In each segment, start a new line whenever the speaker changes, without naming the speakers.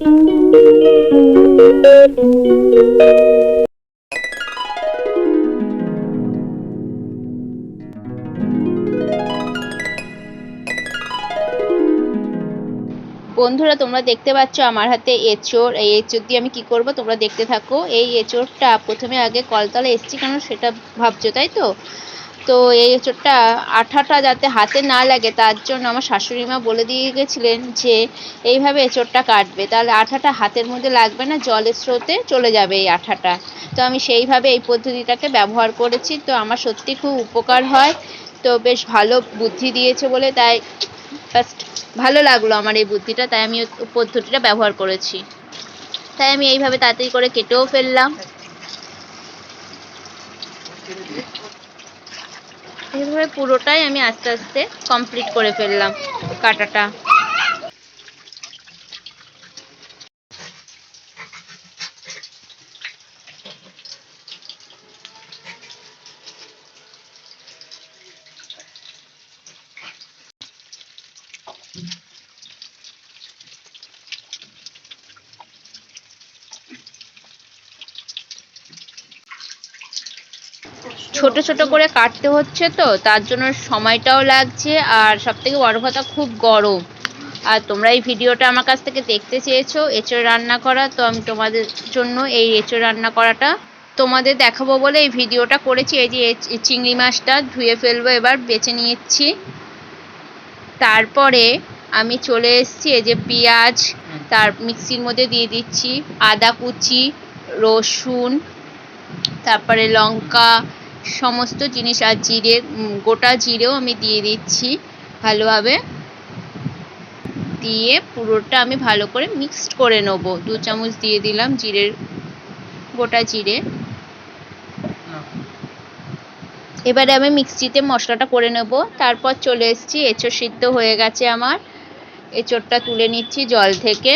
বন্ধুরা, তোমরা দেখতে পাচ্ছ আমার হাতে এঁচোড় এই এঁচোড় দিয়ে আমি কি করব? তোমরা দেখতে থাকো। এই এঁচোড়টা প্রথমে আগে কলতলা এসছি কেন সেটা ভাবছ, তাই তো? তো এই এঁচোড়টা আঠাটা যাতে হাতে না লাগে, তার জন্য আমার শাশুড়ি মা বলে দিয়ে গেছিলেন যে, এইভাবে এঁচোড়টা কাটবে। তাহলে আঠাটা হাতের মধ্যে লাগবে না, জলের স্রোতে চলে যাবে এই আঠাটা তো আমি সেইভাবে এই পদ্ধতিটাকে ব্যবহার করেছি। তো আমার সত্যি খুব উপকার হয়। তো বেশ ভালো বুদ্ধি দিয়েছে বলে তাই জাস্ট ভালো লাগল আমার এই বুদ্ধিটা, তাই আমি পদ্ধতিটা ব্যবহার করেছি। তাই আমি এইভাবে তাড়াতাড়ি করে কেটেও ফেললাম। এইভাবে পুরোটাই আমি আস্তে আস্তে কমপ্লিট করে ফেললাম কাটাটা। ছোট ছোট করে কাটতে হচ্ছে তো, তার জন্য সময়টাও লাগছে আর সব থেকে বড় কথা খুব গরম। আর তোমরা এই ভিডিওটা আমার কাছ থেকে দেখতে চেয়েছো, এঁচড় রান্না করা, তো আমি তোমাদের জন্য এই এঁচড় রান্না করাটা তোমাদের দেখাবো বলে এই ভিডিওটা করেছি। এই যে চিংড়ি মাছটা ধুয়ে ফেলব, এবার বেছে নিচ্ছি। তারপরে আমি চলে এসেছি, এই যে পেঁয়াজ, তার মিক্সির মধ্যে দিয়ে দিচ্ছি, আদা কুচি, রসুন, তারপরে লঙ্কা সমস্ত জিনিস আর জিরে গোটা জিরেও আমি দিয়ে দিচ্ছি ভালোভাবে। দিয়ে পুরোটা আমি ভালো করে মিক্সড করে নেব। দু চামচ দিয়ে দিলাম জিরের, গোটা জিরে। এবারে আমি মিক্সিতে মশলাটা করে নেব। তারপর চলে এসেছি এঁচোড় সিদ্ধ হয়ে গেছে আমার। এঁচোড়টা তুলে নিচ্ছি জল থেকে।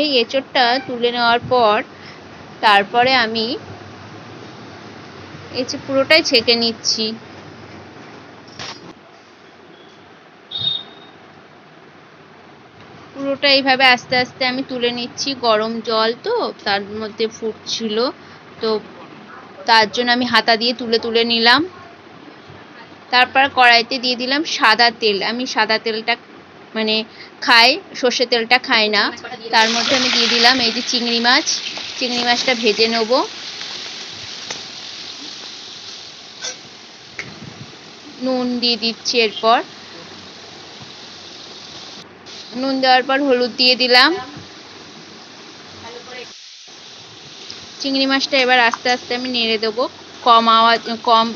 এই এঁচোড়টা তুলে নেওয়ার পর, তারপরে আমি এই যে পুরোটাই ছেঁকে নিচ্ছি। পুরোটা এইভাবে আস্তে আস্তে আমি তুলে নিচ্ছি, গরম জল তো, তার মধ্যে ফুটছিল। তো তার জন্য আমি হাতা দিয়ে তুলে তুলে নিলাম। তারপর কড়াইতে দিয়ে দিলাম সাদা তেল। আমি সাদা তেলটা মানে খাই, সর্ষে তেলটা খাই না। তার মধ্যে আমি দিয়ে দিলাম এই যে চিংড়ি মাছ। চিংড়ি মাছটা ভেজে নেব। নুন দিয়ে দিচ্ছি এরপর। নুন দেওয়ার পর হলুদ দিয়ে দিলাম। চিংড়ি মাছটা এবার আস্তে আস্তে আমি নেড়ে দেবো। কম আওয়াজ, কম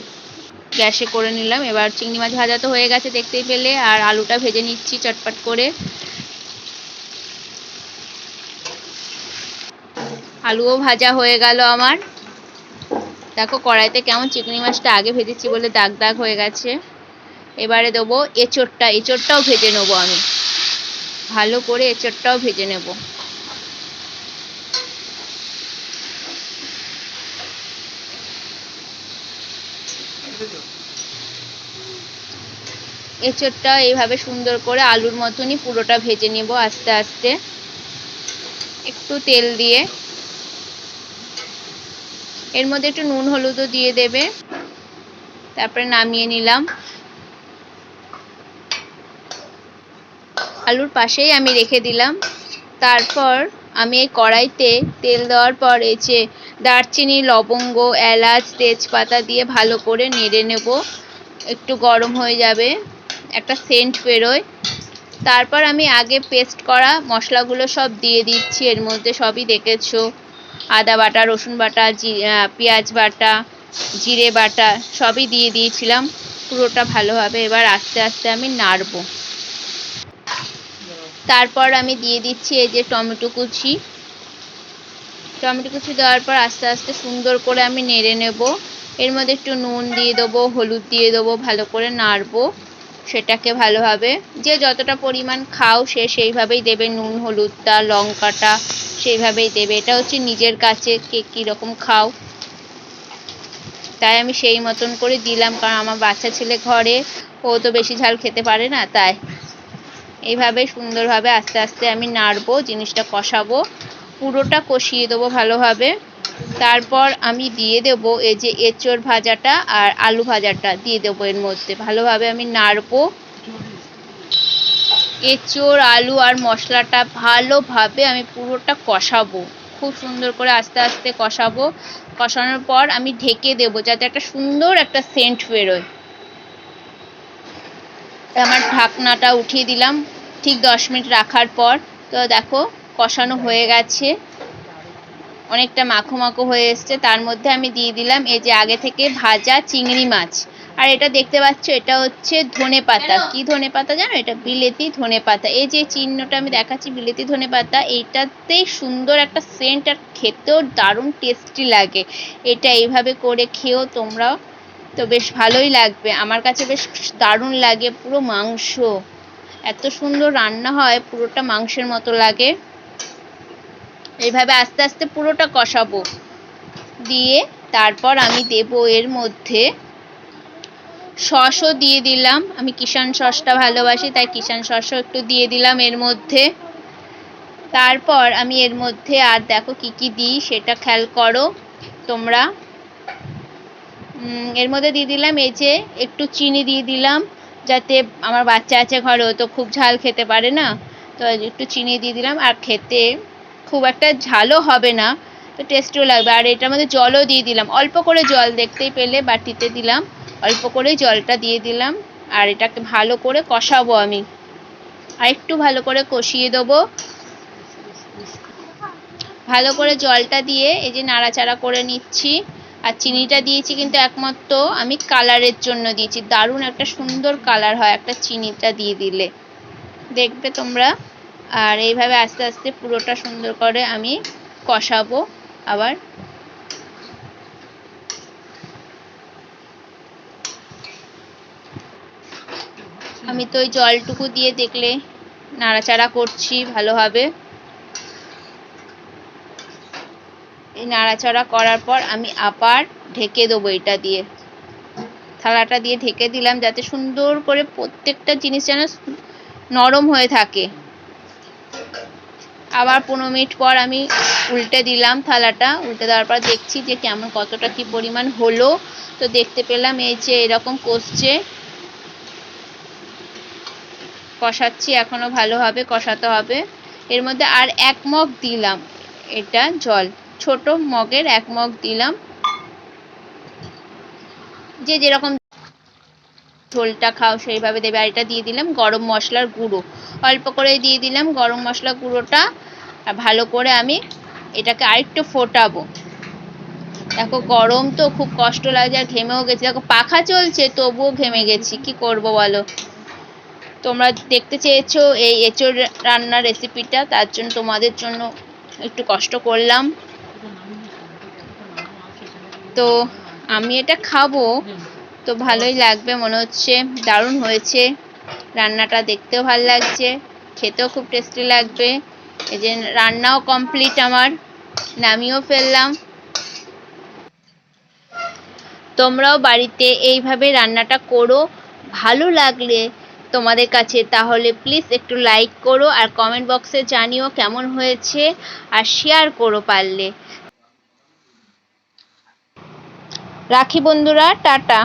গ্যাসে করে নিলাম। এবার চিংড়ি মাছ ভাজা তো হয়ে গেছে দেখতেই পেলে, আর আলুটা ভেজে নিচ্ছি চটপট করে। আলুও ভাজা হয়ে গেল আমার। দেখো কড়াইতে কেমন চিংড়ি মাছটা আগে ভেজেছি বলে দাগ দাগ হয়ে গেছে। এবারে দেবো এঁচোড়টা, এঁচোড়টাও ভেজে নেব আমি। ভালো করে এঁচোড়টাও ভেজে নেব। এঁচোড়টা এইভাবে সুন্দর করে আলুর মতনই পুরোটা ভেজে নেব আস্তে আস্তে। একটু তেল দিয়ে। এর মধ্যে একটু নুন হলুদও দিয়ে দেবে। তারপরে নামিয়ে নিলাম। আলুর পাশেই আমি রেখে দিলাম। তারপর আমি এই কড়াইতে তেল দেওয়ার পর এই যে দারচিনি, লবঙ্গ, এলাচ, তেজপাতা দিয়ে ভালো করে নেড়ে নেব। একটু গরম হয়ে যাবে, একটা সেন্ট বেরোয়। তারপর আমি আগে পেস্ট করা মশলাগুলো সব দিয়ে দিচ্ছি, এর মধ্যে সবই দেখেছ। আদা বাটা, রসুন বাটা, জি পেঁয়াজ বাটা, জিরে বাটা সবই দিয়ে দিয়েছিলাম। পুরোটা ভালোভাবে এবার আস্তে আস্তে আমি নাড়বো। তারপর আমি দিয়ে দিচ্ছি এই যে টমেটো কুচি। টমেটো কুচি দেওয়ার পর আস্তে আস্তে সুন্দর করে আমি নেড়ে নেব। এর মধ্যে একটু নুন দিয়ে দেবো, হলুদ দিয়ে দেবো, ভালো করে নাড়বো। সেটাকে ভালোভাবে যে যতটা পরিমাণ খাও সে সেইভাবেই দেবে, নুন হলুদটা লঙ্কাটা সেইভাবেই দেবে। এটা হচ্ছে নিজের কাছে কে কীরকম খাও। তাই আমি সেই মতন করে দিলাম, কারণ আমার বাচ্চা ছেলে ঘরে, ও তো বেশি ঝাল খেতে পারে না, তাই। এইভাবে সুন্দরভাবে আস্তে আস্তে আমি নাড়বো, জিনিসটা কষাবো, পুরোটা কষিয়ে দেবো ভালোভাবে। তারপর আমি দিয়ে দেবো এই যে এঁচোড় ভাজাটা আর আলু ভাজাটা দিয়ে দেবো এর মধ্যে। ভালোভাবে আমি নাড়বো। এঁচোড় আলু আর মশলাটা ভালোভাবে আমি পুরোটা কষাবো। খুব সুন্দর করে আস্তে আস্তে কষাবো। কষানোর পর আমি ঢেকে দেবো যাতে একটা সুন্দর একটা সেন্ট বেরোয়। আমার ঢাকনাটা উঠিয়ে দিলাম। ঠিক দশ মিনিট রাখার পর। তো দেখো, কষানো হয়ে গেছে। অনেকটা মাখো মাখো হয়ে এসছে। তার মধ্যে আমি দিয়ে দিলাম এই যে আগে থেকে ভাজা চিংড়ি মাছ। আর এটা দেখতে পাচ্ছ এটা হচ্ছে ধনে পাতা। কি ধনে পাতা জানো? এটা বিলেতি ধনে পাতা। এই যে চিহ্নটা আমি দেখাচ্ছি বিলেতি ধনে পাতা এইটাতেই সুন্দর একটা সেন্ট আর খেতেও দারুণ টেস্টি লাগে। এটা এইভাবে করে খেয়েও তোমরাও তো বেশ ভালোই লাগবে। আমার কাছে বেশ দারুণ লাগে পুরো মাংস। এত সুন্দর রান্না হয় পুরোটা মাংসের মতো লাগে। এইভাবে আস্তে আস্তে পুরোটা কষাবো। দিয়ে তারপর আমি দেব এর মধ্যে সসও দিয়ে দিলাম। আমি কিষান সসটা ভালোবাসি, তাই কিষান সসও একটু দিয়ে দিলাম এর মধ্যে। তারপর আমি এর মধ্যে আর দেখো কি কি দিই, সেটা খেয়াল করো তোমরা। এর মধ্যে দিয়ে দিলাম এই যে একটু চিনি দিয়ে দিলাম, যাতে আমার বাচ্চা আছে ঘরে ও তো খুব ঝাল খেতে পারে না। তো একটু চিনি দিয়ে দিলাম আর খেতে খুব একটা ঝালও হবে না, তো টেস্টিও লাগবে। আর এটার মধ্যে জলও দিয়ে দিলাম। অল্প করে জল দেখতেই পেলে, বাটিতে দিলাম। অল্প করে জলটা দিয়ে দিলাম। আর এটাকে ভালো করে কষাবো আমি। আর একটু ভালো করে কষিয়ে দেবো। ভালো করে জলটা দিয়ে এই যে নাড়াচাড়া করে নিচ্ছি। আর চিনিটা দিয়েছি কিন্তু একমাত্র আমি কালারের জন্য দিয়েছি। দারুণ একটা সুন্দর কালার হয় একটা চিনিটা দিয়ে দিলে। দেখবে তোমরা। আর এইভাবে আস্তে আস্তে পুরোটা সুন্দর করে আমি কষাবো আবার। আমি তো ওই জলটুকু দিয়ে দেখলে নাড়াচাড়া করছি ভালোভাবে। এই নাড়াচাড়া করার পর আমি আবার ঢেকে দেবো এটা দিয়ে। থালাটা দিয়ে ঢেকে দিলাম যাতে সুন্দর করে প্রত্যেকটা জিনিস যেন নরম হয়ে থাকে। আবার পনেরো মিনিট পর আমি উল্টে দিলাম থালাটা, উল্টে দেওয়ার পর দেখছি যে কেমন কতটা কি পরিমাণ হলো। তো দেখতে পেলাম এই যে এরকম কষছে। কষাচ্ছি, এখনও ভালোভাবে কষাতে হবে। এর মধ্যে আর এক মগ দিলাম এটা জল, ছোট মগের এক মগ দিলাম। যে যেরকম ঝোলটা খাও সেইভাবে দেবে। আর এটা দিয়ে দিলাম গরম মশলার গুঁড়ো। অল্প করে দিয়ে দিলাম গরম মশলা গুঁড়োটা। ভালো করে আমি এটাকে আরেকটু ফোটাবো। দেখো গরম তো খুব কষ্ট লাগছে আর ঘেমেও গেছি। দেখো পাখা চলছে, তবুও ঘেমে গেছি। কি করব বলো? তোমরা দেখতে চেয়েছো এই এঁচোড় রান্নার রেসিপিটা তার জন্য তোমাদের জন্য একটু কষ্ট করলাম। তো আমি এটা খাব। তো ভালোই লাগবে, মনে হচ্ছে। দারুণ হয়েছে। রান্নাটা দেখতেও ভালো লাগছে, খেতেও খুব টেস্টি লাগবে। এই যে রান্নাও কমপ্লিট আমার, নামিয়েও ফেললাম। তোমরাও বাড়িতে এইভাবে রান্নাটা করো, ভালো লাগলে তোমাদের কাছে, তাহলে প্লিজ একটু লাইক করো আর কমেন্ট বক্সে জানিও কেমন হয়েছে আর শেয়ার করো পারলে। রাখি বন্ধুরা, টাটা।